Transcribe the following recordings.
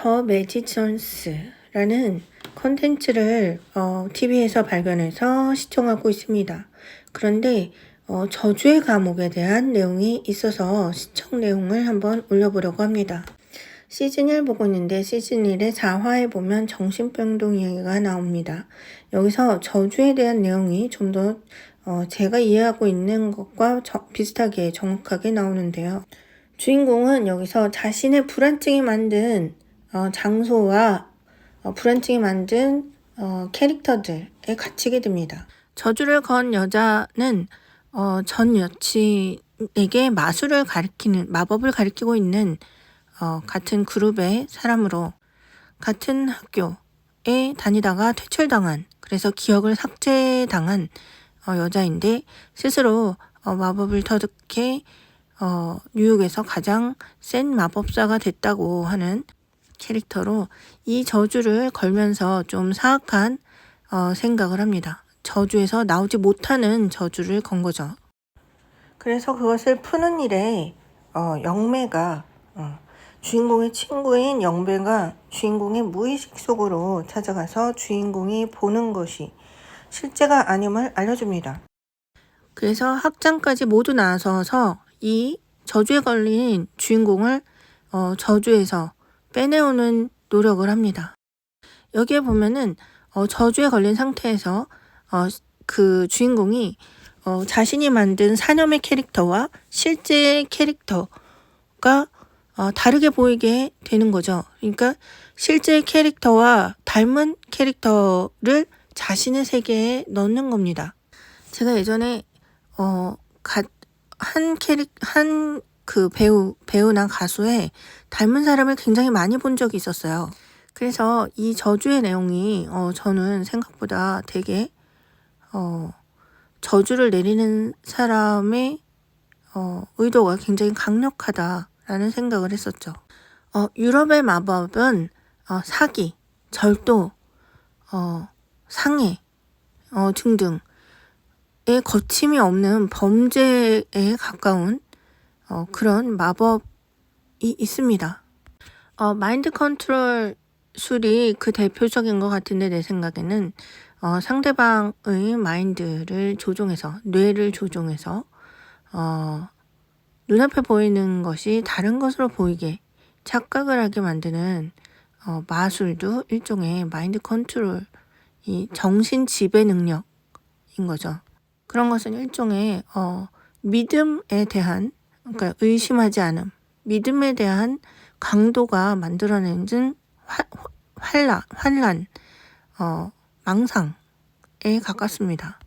더 매지션스라는 콘텐츠를 어, TV에서 발견해서 시청하고 있습니다. 그런데 어, 저주의 감옥에 대한 내용이 있어서 시청 내용을 한번 올려보려고 합니다. 시즌 1 보고 있는데 시즌 1의 4화에 보면 정신병동 이야기가 나옵니다. 여기서 저주에 대한 내용이 좀더 어, 제가 이해하고 있는 것과 저- 비슷하게 정확하게 나오는데요. 주인공은 여기서 자신의 불안증이 만든 어, 장소와 어, 불안증이 만든 어, 캐릭터들에 갇히게 됩니다. 저주를 건 여자는 어, 전 여친에게 마술을 가리키는 마법을 가리키고 있는 어, 같은 그룹의 사람으로 같은 학교에 다니다가 퇴출당한 그래서 기억을 삭제당한 어, 여자인데 스스로 어, 마법을 터득해 어, 뉴욕에서 가장 센 마법사가 됐다고 하는 캐릭터로 이 저주를 걸면서 좀 사악한 어, 생각을 합니다. 저주에서 나오지 못하는 저주를 건 거죠. 그래서 그것을 푸는 일에 어, 영매가 어, 주인공의 친구인 영배가 주인공의 무의식 속으로 찾아가서 주인공이 보는 것이 실제가 아님을 알려줍니다. 그래서 학장까지 모두 나서서 이 저주에 걸린 주인공을 어, 저주에서 빼내오는 노력을 합니다. 여기에 보면은 어, 저주에 걸린 상태에서 어, 그 주인공이 어, 자신이 만든 사념의 캐릭터와 실제 캐릭터가 어, 다르게 보이게 되는 거죠. 그러니까 실제 캐릭터와 닮은 캐릭터를 자신의 세계에 넣는 겁니다. 제가 예전에 어, 가, 한 캐릭 한 그 배우 배우나 가수의 닮은 사람을 굉장히 많이 본 적이 있었어요. 그래서 이 저주의 내용이 어, 저는 생각보다 되게 어, 저주를 내리는 사람의 어, 의도가 굉장히 강력하다라는 생각을 했었죠. 어, 유럽의 마법은 어, 사기, 절도, 어, 상해 어, 등등의 거침이 없는 범죄에 가까운 어, 그런 마법이 있습니다. 어, 마인드 컨트롤 술이 그 대표적인 것 같은데 내 생각에는 어, 상대방의 마인드를 조종해서 뇌를 조종해서 어, 눈앞에 보이는 것이 다른 것으로 보이게 착각을 하게 만드는 어, 마술도 일종의 마인드 컨트롤 이 정신 지배 능력인 거죠. 그런 것은 일종의 어, 믿음에 대한 그러니까 의심하지 않음, 믿음에 대한 강도가 만들어내는 화, 환란, 환란, 어, 망상에 가깝습니다.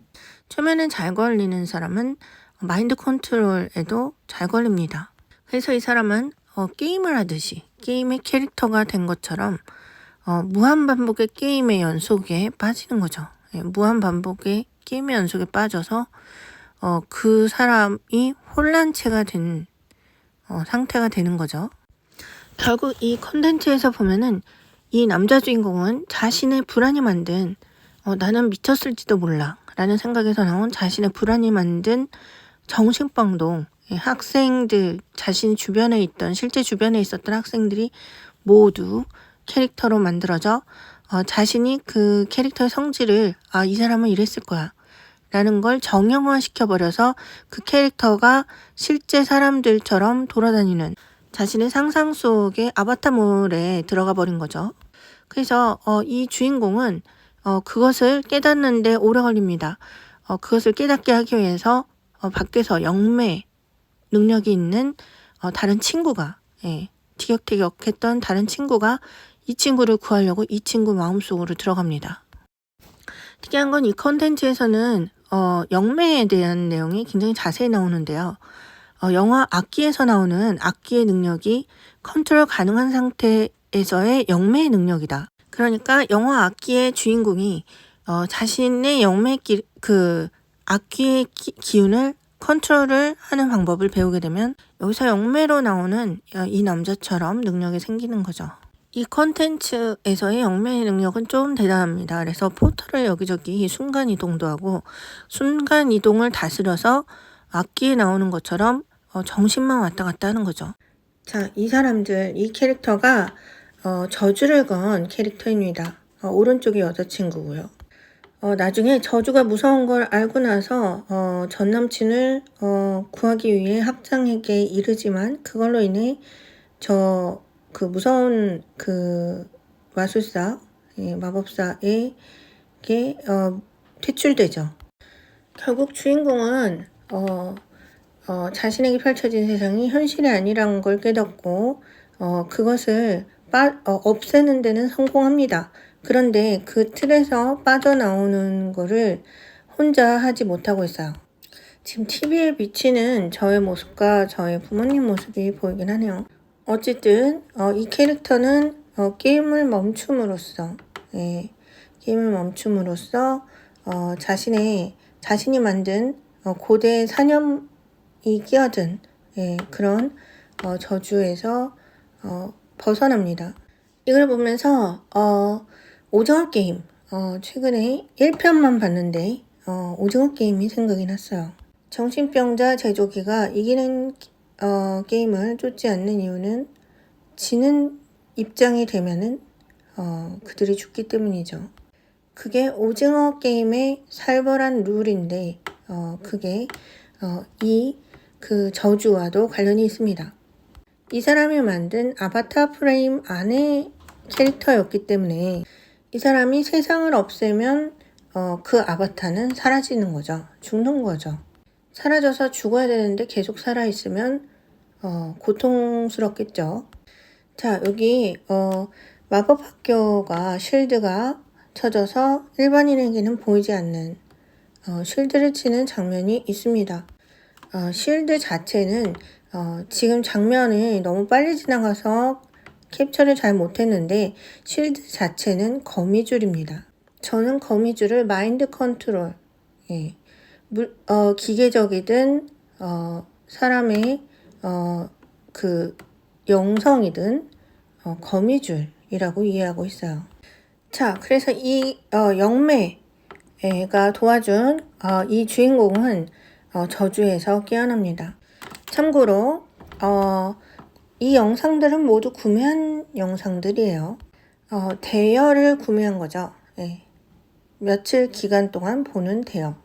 초면에 잘 걸리는 사람은 마인드 컨트롤에도 잘 걸립니다. 그래서 이 사람은 어, 게임을 하듯이 게임의 캐릭터가 된 것처럼 어, 무한 반복의 게임의 연속에 빠지는 거죠. 예, 무한 반복의 게임의 연속에 빠져서 어, 그 사람이 혼란체가 된 어, 상태가 되는 거죠. 결국 이 컨텐츠에서 보면은 이 남자 주인공은 자신의 불안이 만든 어, 나는 미쳤을지도 몰라 라는 생각에서 나온 자신의 불안이 만든 정신병동 예, 학생들 자신 주변에 있던 실제 주변에 있었던 학생들이 모두 캐릭터로 만들어져 어, 자신이 그 캐릭터의 성질을 아 이 사람은 이랬을 거야 라는 걸 정형화 시켜버려서 그 캐릭터가 실제 사람들처럼 돌아다니는 자신의 상상 속의 아바타몰에 들어가 버린 거죠. 그래서 어, 이 주인공은 어, 그것을 깨닫는데 오래 걸립니다. 어, 그것을 깨닫게 하기 위해서 어, 밖에서 영매 능력이 있는 어, 다른 친구가 예, 티격태격했던 다른 친구가 이 친구를 구하려고 이 친구 마음속으로 들어갑니다. 특이한 건 이 컨텐츠에서는 어, 영매에 대한 내용이 굉장히 자세히 나오는데요. 어, 영화 악기에서 나오는 악기의 능력이 컨트롤 가능한 상태에서의 영매의 능력이다. 그러니까 영화 악기의 주인공이 어, 자신의 영매 기, 그 악기의 기, 기운을 컨트롤을 하는 방법을 배우게 되면 여기서 영매로 나오는 어, 이 남자처럼 능력이 생기는 거죠. 이 컨텐츠에서의 영매의 능력은 좀 대단합니다. 그래서 포털을 여기저기 순간 이동도 하고 순간 이동을 다스려서 악기에 나오는 것처럼 어, 정신만 왔다 갔다 하는 거죠. 자, 이 사람들, 이 캐릭터가 어, 저주를 건 캐릭터입니다. 어, 오른쪽이 여자친구고요. 어, 나중에 저주가 무서운 걸 알고 나서 어, 전 남친을 어, 구하기 위해 학장에게 이르지만 그걸로 인해 저 그 무서운 그 마술사 예, 마법사에게 어, 퇴출되죠. 결국 주인공은 어, 어, 자신에게 펼쳐진 세상이 현실이 아니라는 걸 깨닫고 어, 그것을 빠, 어, 없애는 데는 성공합니다. 그런데 그 틀에서 빠져나오는 거를 혼자 하지 못하고 있어요. 지금 TV에 비치는 저의 모습과 저의 부모님 모습이 보이긴 하네요. 어쨌든 어, 이 캐릭터는 어, 게임을 멈춤으로써 예, 게임을 멈춤으로써 어, 자신의 자신이 만든 어, 고대 사념이 끼어든 예, 그런 어, 저주에서 어, 벗어납니다. 이걸 보면서 어, 오징어 게임 어, 최근에 1편만 봤는데 어, 오징어 게임이 생각이 났어요. 정신병자 제조기가 이기는 어, 게임을 쫓지 않는 이유는 지는 입장이 되면은 어, 그들이 죽기 때문이죠. 그게 오징어 게임의 살벌한 룰인데 어, 그게 어, 이그 저주와도 관련이 있습니다. 이 사람이 만든 아바타 프레임 안의 캐릭터였기 때문에 이 사람이 세상을 없애면 어, 그 아바타는 사라지는 거죠. 죽는 거죠. 사라져서 죽어야 되는데 계속 살아있으면 어, 고통스럽겠죠. 자, 여기 어, 마법 학교가 쉴드가 쳐져서 일반인에게는 보이지 않는 어, 쉴드를 치는 장면이 있습니다. 어, 쉴드 자체는 어, 지금 장면이 너무 빨리 지나가서 캡처를 잘 못했는데 쉴드 자체는 거미줄입니다. 저는 거미줄을 마인드 컨트롤, 예, 물, 어, 기계적이든 어, 사람의 어, 그 영성이든 어, 거미줄이라고 이해하고 있어요. 자, 그래서 이 어, 영매가 도와준 어, 이 주인공은 어, 저주에서 깨어납니다. 참고로 어, 이 영상들은 모두 구매한 영상들이에요. 어, 대여를 구매한 거죠. 예. 며칠 기간 동안 보는 대여.